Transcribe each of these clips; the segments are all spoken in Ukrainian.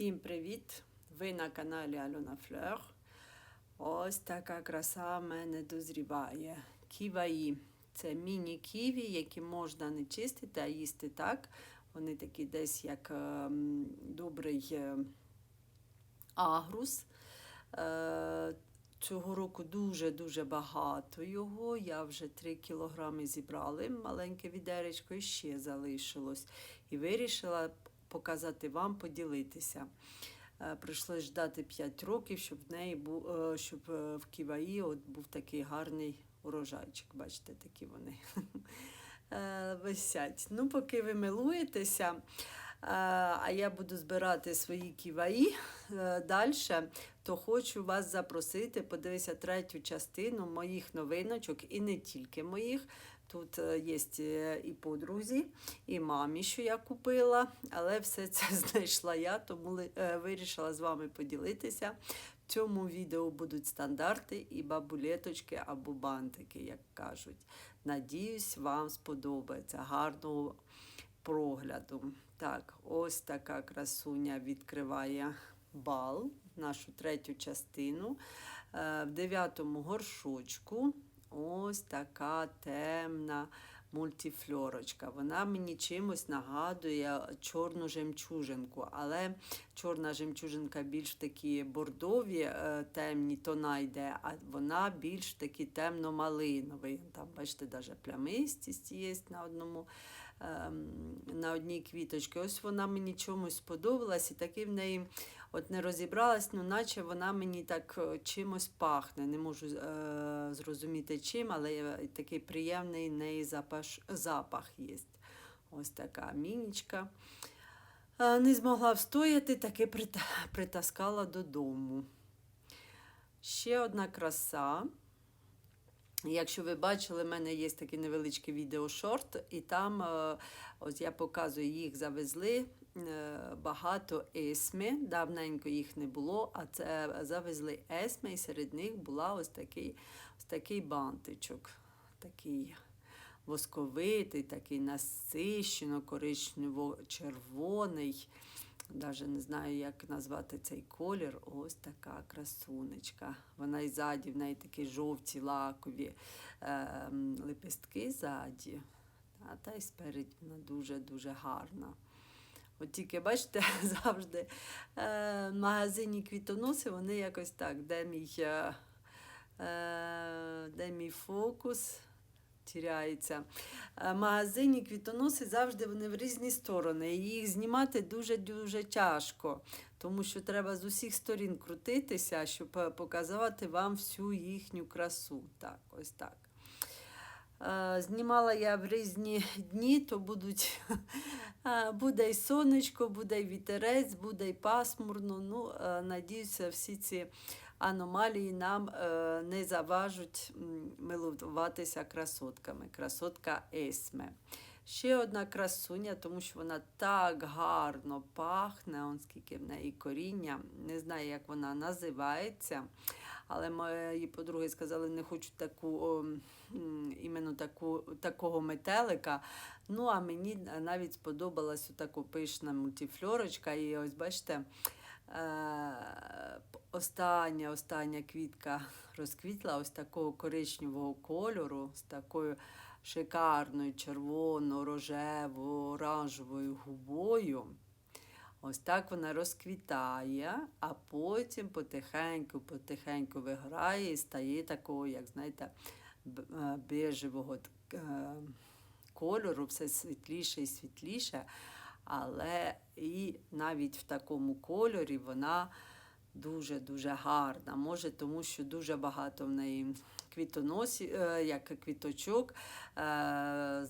Всім привіт! Ви на каналі Альона Флер. Ось така краса в мене дозріває. Ківаї. Це міні-ківі, які можна не чистити, а їсти так. Вони такі десь як ем, добрий е, агрус. Е, Цього року дуже-дуже багато його. Я вже 3 кілограми зібрала, маленьке відеречко і ще залишилось. І вирішила показати вам, поділитися. Е, Прийшлось ждати 5 років, щоб в неї був, е, щоб е, в Ківаї от був такий гарний урожайчик. Бачите, такі вони висять. Ну, поки ви милуєтеся. А я буду збирати свої ківаї далі, то хочу вас запросити, подивися третю частину моїх новиночок і не тільки моїх. Тут е, є е, і подрузі, і мамі, що я купила, але все це знайшла я, тому е, вирішила з вами поділитися. В цьому відео будуть стандарти і бабулеточки або бантики, як кажуть. Надіюсь, вам сподобається. Гарного прогляду. Так, ось така красуня відкриває бал, нашу третю частину. В дев'ятому горшочку ось така темна мультифлорочка. Вона мені чимось нагадує чорну жемчужинку, але чорна жемчужинка більш такі бордові, е, темні тона йде, а вона більш такі темно-малиновий. Там, бачите, навіть плямистість є на одному. ем, На одній квіточці. Ось вона мені чомусь сподобалась, і таки в неї от не розібралась, ну наче вона мені так е, чимось пахне. Не можу е, зрозуміти чим, але е, такий приємний неї запах, запах є. Ось така мінічка. Е, Не змогла встояти, таки прит- притаскала додому. Ще одна краса. Якщо ви бачили, в мене є такий невеличкий відеошорт, і там ось я показую, їх завезли багато есми. Давненько їх не було, а це завезли есми, і серед них була ось такий, ось такий бантичок. Такий восковитий, такий насищено коричнево-червоний. Навіть не знаю, як назвати цей колір. Ось така красунечка. Вона і ззаді, в неї такі жовті лакові е, лепестки ззаді. А та й спереді вона дуже-дуже гарна. От тільки, бачите, завжди е, в магазині квітоноси, вони якось так, де мій, е, е, де мій фокус тіряється. В магазині квітоноси завжди вони в різні сторони. І їх знімати дуже-дуже тяжко, тому що треба з усіх сторін крутитися, щоб показати вам всю їхню красу. Так, ось так. Е, Знімала я в різні дні, то будуть, е, буде й сонечко, буде й вітерець, буде й пасмурно. Ну, е, надіюся, всі ці аномалії нам не заважуть милуватися красотками. Красотка Есме. Ще одна красуня, тому що вона так гарно пахне, он скільки в неї коріння. Не знаю, як вона називається. Але мої подруги сказали, не хочуть таку, іменно таку, такого метелика. Ну, а мені навіть сподобалась така пишна мультифлорочка. І ось бачите, е, остання, остання квітка розквітла ось такого коричневого кольору, з такою шикарною червоно-рожево-оранжевою губою. Ось так вона розквітає, а потім потихеньку-потихеньку виграє і стає такого, як знаєте, б- е, е, кольору, все світліше і світліше. Але і навіть в такому кольорі вона дуже-дуже гарна. Може, тому що дуже багато в неї квітоносі, е, як квіточок,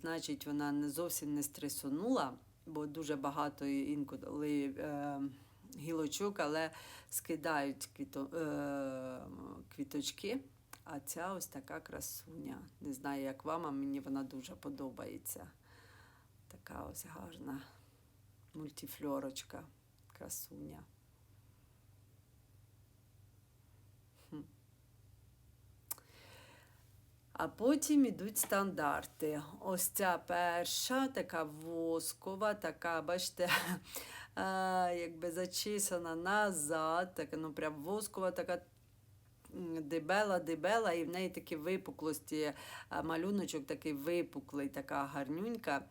значить, вона не зовсім не стресонула, бо дуже багато інколи е, гілочок, але скидають квіто, е, квіточки. А ця ось така красуня. Не знаю, як вам, а мені вона дуже подобається. Така ось гарна мультифлорочка, красуня. А потім ідуть стандарти. Ось ця перша, така воскова, така, бачите, а, якби зачесана назад, така, ну прям воскова, така дебела, дебела, і в неї такі випуклості, а, малюночок такий випуклий, така гарнюнька.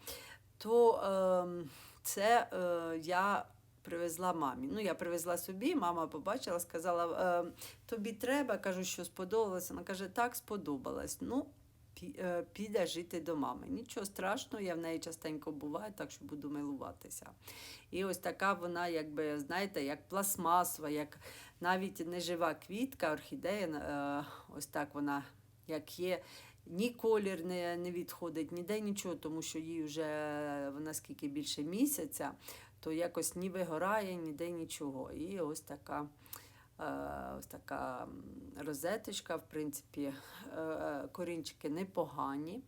То ем, це е, я привезла мамі. Ну, я привезла собі, мама побачила, сказала, е, тобі треба, кажу, що сподобалось. Вона каже, так, сподобалось. Ну, е, піде жити до мами. Нічого страшного, я в неї частенько буваю, так що буду милуватися. І ось така вона, якби, знаєте, як пластмасова, як навіть не жива квітка, орхідея, е, ось так вона як є. Ні колір не, не відходить, ніде нічого, тому що їй вже вона скільки більше місяця, то якось ні вигорає, ніде нічого. І ось така, е, ось така розеточка, в принципі, е, корінчики непогані.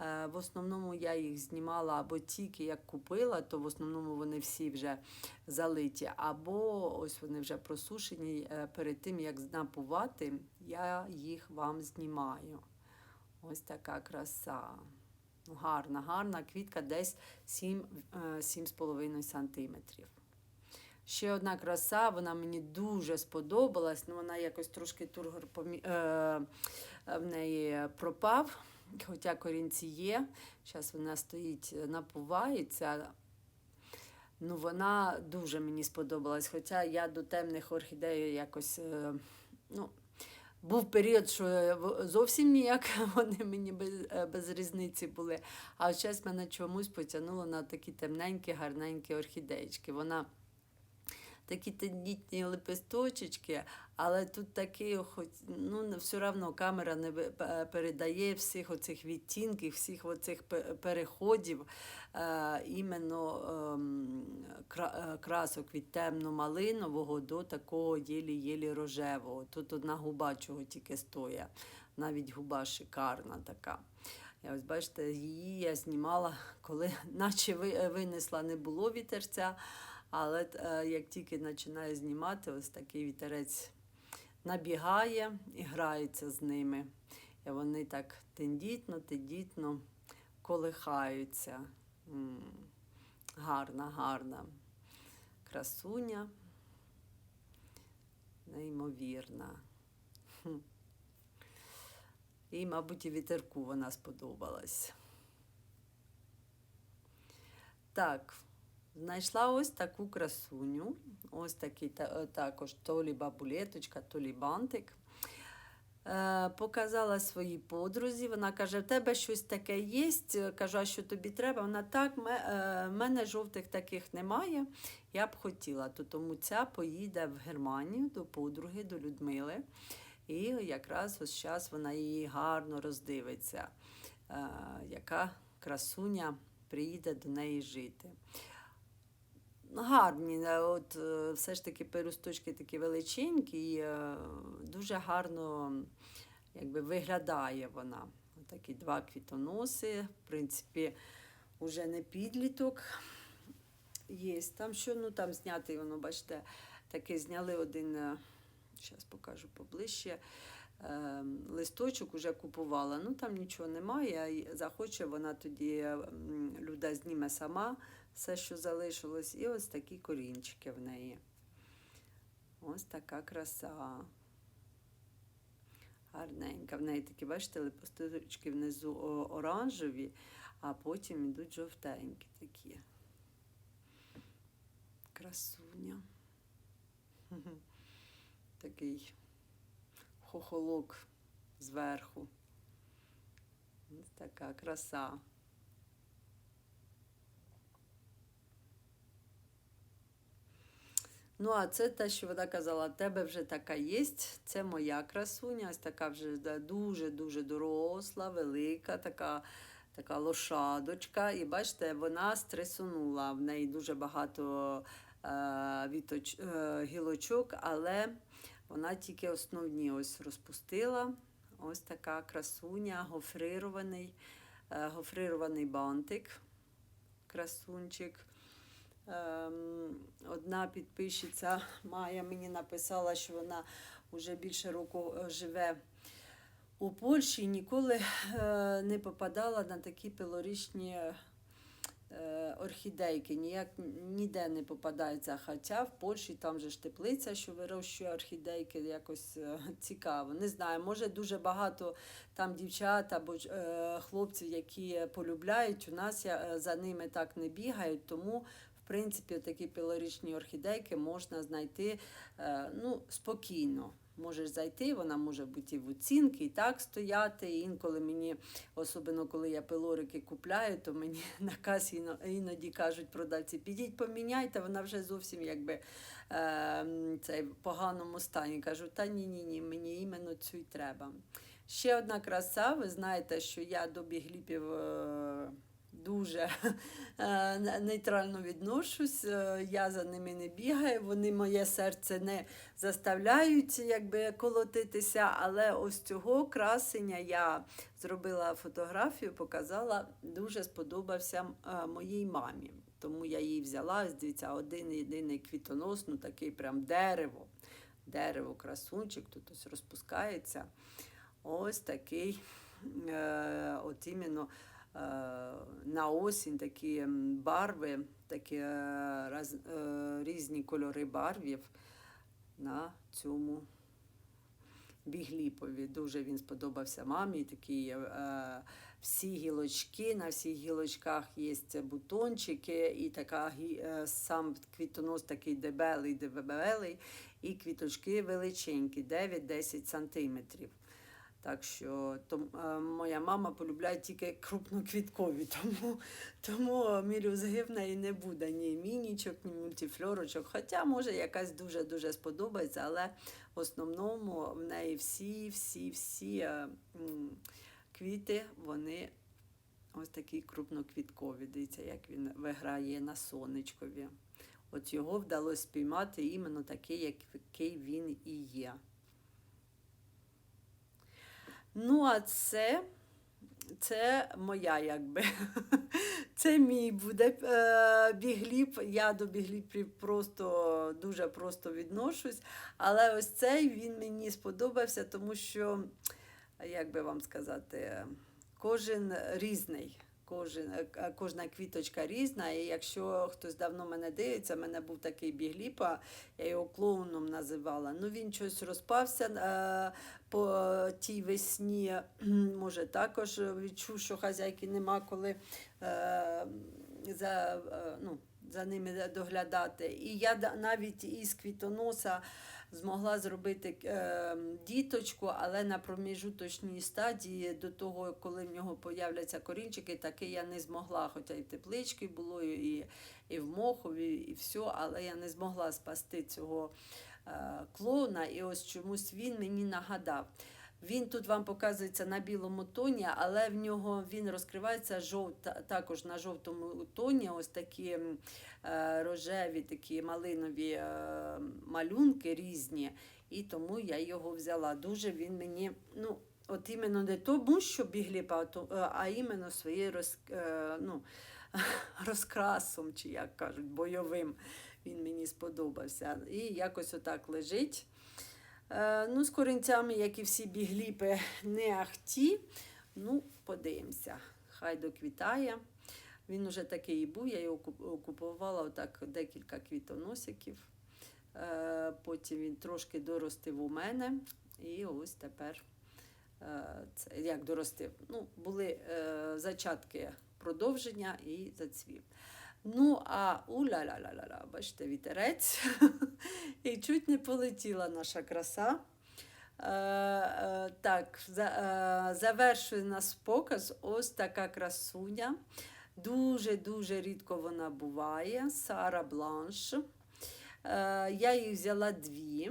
Е, В основному я їх знімала або тільки як купила, то в основному вони всі вже залиті, або ось вони вже просушені. Перед тим як знапувати, я їх вам знімаю. Ось така краса. Гарна, гарна квітка десь 7, е, 7,5 сантиметрів. Ще одна краса, вона мені дуже сподобалась, ну вона якось трошки тургор помі... е, в неї пропав, хоча корінці є. Зараз вона стоїть, напувається. Ну, вона дуже мені сподобалась. Хоча я до темних орхідей якось. е, Ну, був період, що в- зовсім ніяк вони мені без, е, без різниці були. А зараз мене чомусь потягнуло на такі темненькі, гарненькі орхідеєчки. Вона такі тендітні лепесточечки, але тут такий, хоч, ну, все одно камера не ви- передає всіх оцих відтінків, всіх оцих переходів е, іменно ем, е, красок від темно-малинового до такого єлі-єлі рожевого. Тут одна губа чого тільки стоя. Навіть губа шикарна така. Я ось бачите, її я знімала, коли наче винесла, не було вітерця. Але е, як тільки починаю знімати, ось такий вітерець набігає і грається з ними. І вони так тендітно, тендітно колихаються. Гарна, гарна красуня. Неймовірна. І, мабуть, і вітерку вона сподобалась. Так, знайшла ось таку красуню. Ось такий та- е, також то лі бабулеточка, то лі бантик. Е, показала своїй подрузі. Вона каже: в тебе щось таке є. Кажу, а що тобі треба? Вона так, е, в мене жовтих таких немає. Я б хотіла. То тому ця поїде в Германію до подруги, до Людмили. І якраз ось зараз вона її гарно роздивиться, е, яка красуня приїде до неї жити. Гарні, е, от е, все ж таки перусточки такі величенькі, і е, дуже гарно якби, виглядає вона. Такі два квітоноси, в принципі, вже не підліток. Є там що, ну там знятий, воно, бачите, таки зняли один, зараз покажу поближче. Е, Листочок уже купувала. Ну там нічого немає. Захоче, вона тоді люда зніме сама все, що залишилось, і ось такі корінчики в неї. Ось така краса. Гарненька. В неї такі, бачите, лепесточки внизу оранжеві, а потім йдуть жовтенькі такі. Красуня. Такий хохолок зверху. Ось така краса. Ну, а це те, що вона казала, тебе вже така є. Це моя красуня, ось така вже дуже-дуже доросла, велика, така, така лошадочка. І бачите, вона стресунула. В неї дуже багато е, віточ, е, гілочок, але вона тільки основні ось розпустила. Ось така красуня, гофрирований, е, гофрирований бантик, красунчик. Ем, Одна підписчиця Майя мені написала, що вона вже більше року е, живе у Польщі і ніколи е, не попадала на такі пилорічні е, орхідейки. Ніяк ніде не попадаються. Хоча в Польщі там же ж теплиця, що вирощує орхідейки, якось е, цікаво. Не знаю, може дуже багато там дівчат або е, хлопців, які полюбляють. У нас я, е, за ними так не бігають, тому. В принципі, такі пилорічні орхідейки можна знайти е, ну, спокійно. Можеш зайти, вона може бути в оцінки, і так стояти. І інколи мені, особливо коли я пилорики купляю, то мені на касі іноді кажуть продавці, підіть поміняйте, вона вже зовсім якби е, цей, в поганому стані. Кажу, та ні, ні, ні, мені іменно цю й треба. Ще одна краса, ви знаєте, що я до бігліпів е, дуже е, нейтрально відношусь. Е, Я за ними не бігаю, вони моє серце не заставляють якби колотитися. Але ось цього красення я зробила фотографію, показала, дуже сподобався е, моїй мамі. Тому я її взяла, дивіться, один єдиний квітонос, ну такий прям дерево. Дерево, красунчик, тут ось розпускається. Ось такий, е, от іменно на осінь такі барви, такі е, раз, е, різні кольори барвів на цьому бігліпові. Дуже він сподобався мамі. Такі е, всі гілочки, на всіх гілочках є бутончики, і така е, сам квітонос такий дебелий, дебелий, і квіточки величенькі, 9-10 сантиметрів. Так що том, е, моя мама полюбляє тільки крупноквіткові, тому, тому мірюзги в неї не буде ні мінічок, ні мультифльорочок. Хоча може якась дуже-дуже сподобається, але в основному в неї всі, всі, всі е, квіти, вони ось такі крупноквіткові. Дивіться, як він виграє на сонечкові. От його вдалося спіймати іменно такий, який він і є. Ну, а це, це моя, якби. Це мій буде е, бігліп. Я до бігліпів просто дуже просто відношусь. Але ось цей він мені сподобався, тому що, як би вам сказати, кожен різний. Кожен, е, кожна квіточка різна, і якщо хтось давно мене дивиться, в мене був такий бігліпа, я його клоуном називала. Ну він щось розпався е, по тій весні. Може, також відчув, що хазяйки нема коли е, за, е, ну, за ними доглядати. І я навіть із квітоноса змогла зробити е, діточку, але на проміжуточній стадії до того, коли в нього появляться корінчики, таки я не змогла, хоча і теплички було, і, і в Мохові, і все, але я не змогла спасти цього е, клоуна. І ось чомусь він мені нагадав. Він тут вам показується на білому тоні, але в нього він розкривається жовта, також на жовтому тоні. Ось такі е, рожеві, такі малинові е, малюнки різні. І тому я його взяла. Дуже він мені, ну, от іменно не тому, що бігліпа, е, а іменно своєю роз, е, ну, розкрасом, чи як кажуть, бойовим. Він мені сподобався. І якось отак лежить. Е, ну, з корінцями, як і всі бігліпи, не ахті. Ну, подивимося. Хай доквітає. Він уже такий і був, я його куп- купувала отак декілька квітоносиків. Е, потім він трошки доростив у мене. І ось тепер е, це, як доростив. Ну, були зачатки продовження і зацвів. Ну, а уля-ля-ля-ля, бачите, вітерець. І чуть не полетіла наша краса. Е, е, так, за, е, завершує нас показ ось така красуня. Дуже-дуже рідко вона буває. Сара Бланш. Е, я їх взяла дві.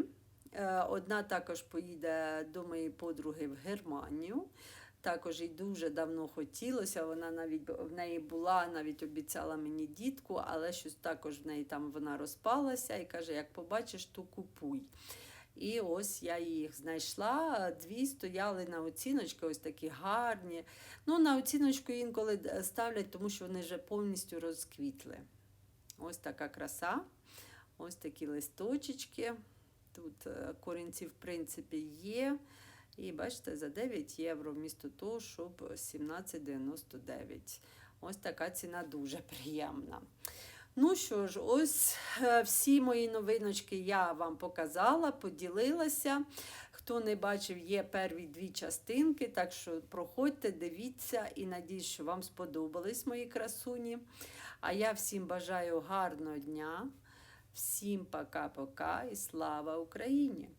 Е, Одна також поїде до моєї подруги в Германію. Також їй дуже давно хотілося. Вона навіть в неї була, навіть обіцяла мені дітку, але щось також в неї там вона розпалася і каже: як побачиш, то купуй. І ось я їх знайшла. Дві стояли на оціночки, ось такі гарні. Ну, на оціночку інколи ставлять, тому що вони вже повністю розквітли. Ось така краса, ось такі листочечки. Тут е, корінці, в принципі, є. І бачите, за 9 євро, вмісто того, щоб 17,99. Ось така ціна дуже приємна. Ну що ж, ось е, всі мої новиночки я вам показала, поділилася. Хто не бачив, є перві дві частинки, так що проходьте, дивіться і надіюсь, що вам сподобались мої красуні. А я всім бажаю гарного дня, всім пока-пока і слава Україні!